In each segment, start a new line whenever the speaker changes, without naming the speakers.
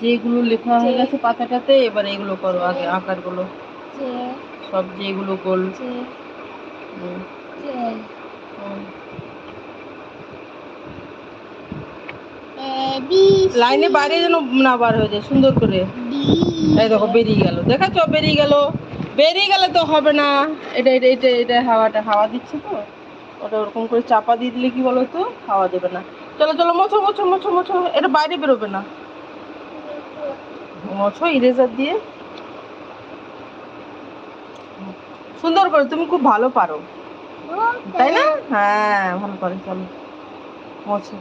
যেগুলো লেখা হয়ে গেছে পাতাটাতে এবার এগুলো করো আগে আকারগুলো। সব যেগুলো গোল। লাইনে বাইরে যেন না বার হয়ে যায় সুন্দর করে। এই দেখো বেরিয়ে গেল। দেখাচ্ছ বেরিয়ে গেল। বেরিয়ে গেলে তো হবে না। এটা এটা এটা এটা হাওয়াটা হাওয়া দিচ্ছে তো। ওটা ওরকম করে চাপা দিয়ে দিলে কি বলো তো হাওয়া দেবে না। চলো চলো মোছো মোছো মোছো মোছো। এটা বাইরে বেরোবে না। মোছো ইরেজার দিয়ে। সুন্দর করে তুমি খুব ভালো পারো। তাই না? হ্যাঁ ভালো পারো চলো। মোছো।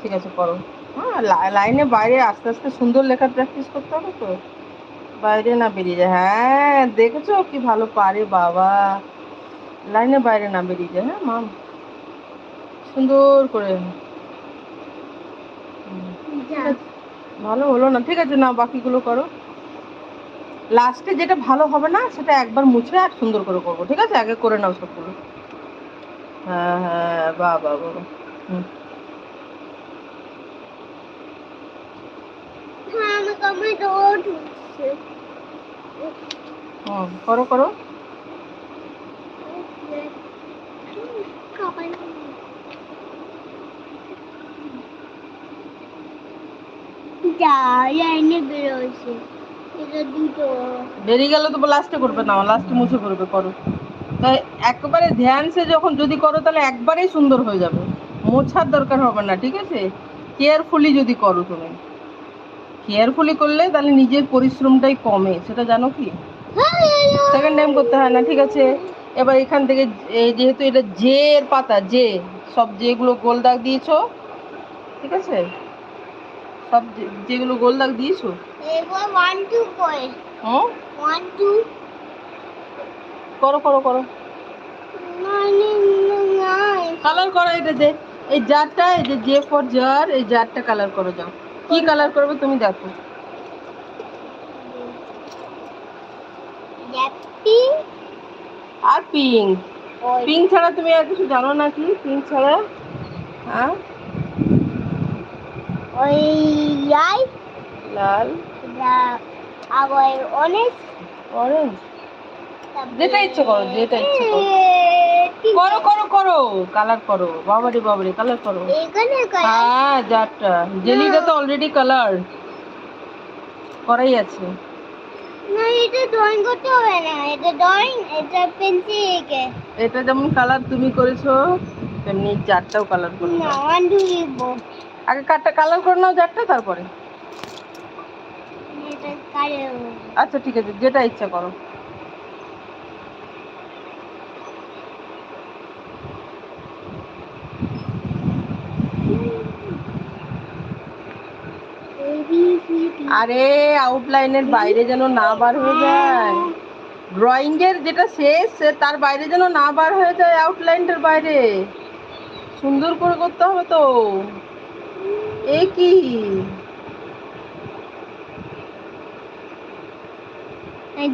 ঠিক আছে করো। হ্যাঁ লাইনে বাইরে আস্তে আস্তে সুন্দর লেখার প্র্যাকটিস করতে হবে তো। বাইরে না বেরিয়ে যায়। হ্যাঁ দেখেছ কি ভালো পারে বাবা। লাইনে বাইরে না বেরিয়ে যায়। হ্যাঁ মাম সুন্দর করে। ভালো হলো না। ঠিক আছে না বাকিগুলো করো। লাস্টে যেটা ভালো হবে না সেটা একবার মুছে আর সুন্দর করে করব। ঠিক আছে? আগে করে নাও সবগুলো। হ্যাঁ হ্যাঁ বাহ বাহ বাবা
হ্যাঁ
হুম করো করো। বেরিয়ে গেলে তো লাস্টে করবে না লাস্টে মুছে করবে, করো। তাই একেবারে ধ্যান সে যখন যদি করো, তাহলে একবারেই সুন্দর হয়ে যাবে। মোছার দরকার হবে না, ঠিক আছে? কেয়ারফুলি যদি করো তুমি। কেয়ারফুলি করলে তাহলে নিজের পরিশ্রমটাই কমে, সেটা জানো কি? সেকেন্ড টাইম করতে হয় না, ঠিক আছে? এবার এখান থেকে যেহেতু এটা জে এর পাতা, জে, সব যেগুলো গোল দাগ দিয়েছ, ঠিক আছে? সব যেগুলো গোল দাগ দিয়েছ
ওয়ান টু করে
হুম
ওয়ান টু
করো করো করো।
মানে
কালার করো এটা এই জারটা এই যে জে ফর জার এই জারটা কালার করো যাও। কি কালার করবে তুমি দেখো। আর পিঙ্ক পিঙ্ক ছাড়া তুমি আর কিছু জানো নাকি পিঙ্ক ছাড়া হ্যাঁ?
ওই ইয়াই
লাল।
আবার অনেক
অরেঞ্জ যেটা ইচ্ছে করো যেটা ইচ্ছে করো। করো করো করো। কালার করো। বাবারি বাবারি কালার করো। হ্যাঁ জারটা জেলিটা তো অলরেডি কালার করাই আছে।
না এটা ড্রয়িং করতে হবে না। এটা ড্রয়িং এটা পেন্সিল এঁকে।
এটা যেমন কালার তুমি করেছ তেমনি চারটাও কালার করো
না
আগে কাঠটা কালার করে নাও জারটা তারপরে। আচ্ছা ঠিক আছে যেটা ইচ্ছা করো। আরে আউটলাইনের বাইরে যেন না বার হয়ে যায়। ড্রয়িং এর যেটা শেষ তার বাইরে যেন না বার হয়ে যায় আউটলাইনটার বাইরে। সুন্দর করে করতে হবে তো। এ কি?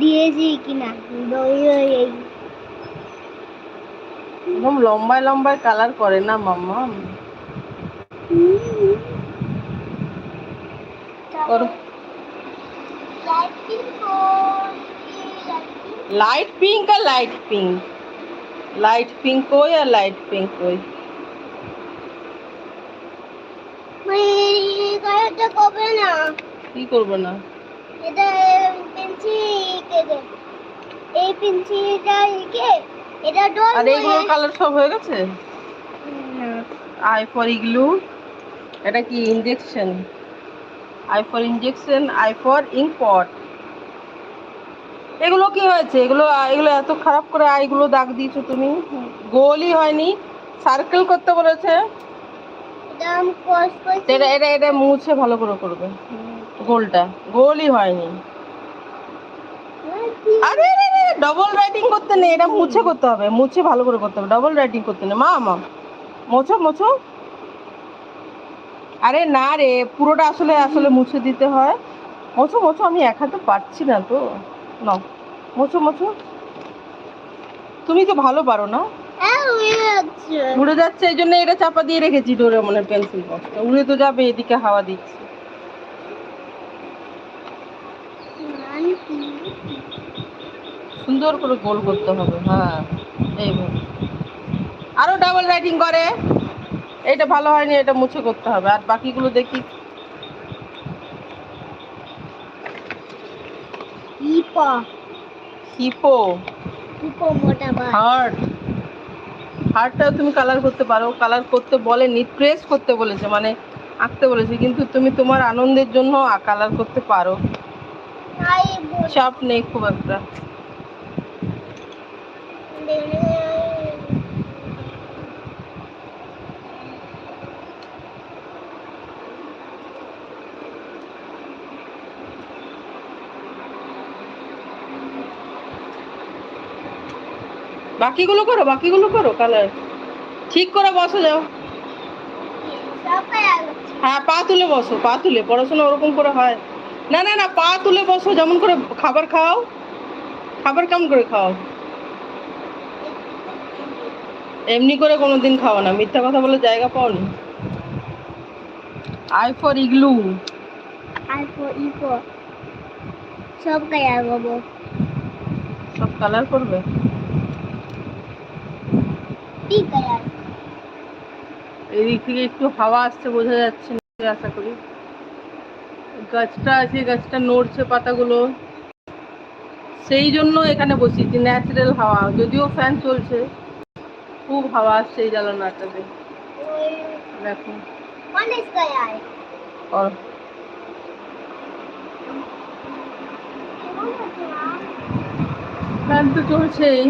দিয়েছি কিনা? দই হয়ে
একদম লম্বায় লম্বায় কালার করে না মাম্মা? করো লাইট পিঙ্ক আর লাইট পিঙ্ক লাইট পিঙ্ক কই আর লাইট পিঙ্ক কই
কালারটা কবে না।
কি করব না?
এটা পেন্সিল এঁকে এই পেন্সিলটা এঁকে এটা ডল
আর এইগুলো কালার সব হয়ে গেছে? I for igloo. এটা কি injection I for injection I for এগুলো কি হয়েছে? এগুলো এগুলো এত খারাপ করে আইগুলো দাগ দিয়েছ তুমি? গোলই হয়নি। সার্কেল করতে বলেছে।
দাম কস কস
এটা এটা এটা মুছে ভালো করে করবে। গোলটা। গোলই হয়নি। আরে ডবল রাইটিং করতে নেই। এটা মুছে করতে হবে। মুছে ভালো করে করতে হবে। ডবল রাইটিং করতে নেই। মা মা, মোছো মোছো। আরে, না রে, পুরোটা আসলে আসলে মুছে দিতে হয়। মোছো মোছো, আমি এক হাতে পারছি না তো। নাও, মোছো মোছো। তুমি তো ভালো পারো না।
উড়ে যাচ্ছে
এই জন্য এটা চাপা দিয়ে রেখেছি ডোরেমনের পেন্সিল বক্সটা উড়ে তো যাবে এদিকে হাওয়া দিচ্ছে। সুন্দর করে গোল করতে হবে হ্যাঁ এইভাবে। আরও ডাবল রাইটিং করে। এটা ভালো হয়নি এটা মুছে করতে হবে। আর বাকিগুলো দেখি।
ইপো
হিপো।
ইপো মোটা
হার্ট হার্টটাও তুমি কালার করতে পারো কালার করতে বলেনি প্রেস করতে বলেছে মানে আঁকতে বলেছে কিন্তু তুমি তোমার আনন্দের জন্য কালার করতে পারো। চাপ নেই খুব একটা। বাকিগুলো করো বাকিগুলো করো কালার ঠিক করে বসো যাও। হ্যাঁ পা তুলে বসো পা তুলে। পড়াশোনা ওরকম করে হয়। না না না পা তুলে বসো যেমন করে খাবার খাও। খাবার কেমন করে খাও? এমনি করে কোনো দিন খাও না। মিথ্যা কথা বলে জায়গা পাওনি। I for igloo.
I for ইপো সব কায়া বাবু
সব কালার করবে?
টি কায়া
এদিক থেকে একটু হাওয়া আসছে বোঝা যাচ্ছে না আশা করি। গাছটা আছে গাছটা নড়ছে পাতাগুলো। সেই জন্য এখানে বসিয়েছি ন্যাচারাল হাওয়া। যদিও ফ্যান চলছে খুব হাওয়া আসছে এই জ্বালানাটাতে দেখো। ফ্যান তো চলছেই।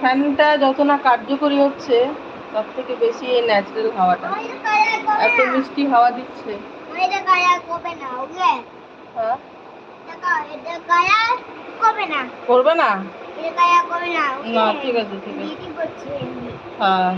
ফ্যানটা যত না কার্যকরী হচ্ছে, তার থেকে বেশি এই ন্যাচারাল হাওয়াটা। এত মিষ্টি হাওয়া দিচ্ছে। হ্যাঁ? করবে না?
না,
ঠিক আছে ঠিক আছে। হ্যাঁ।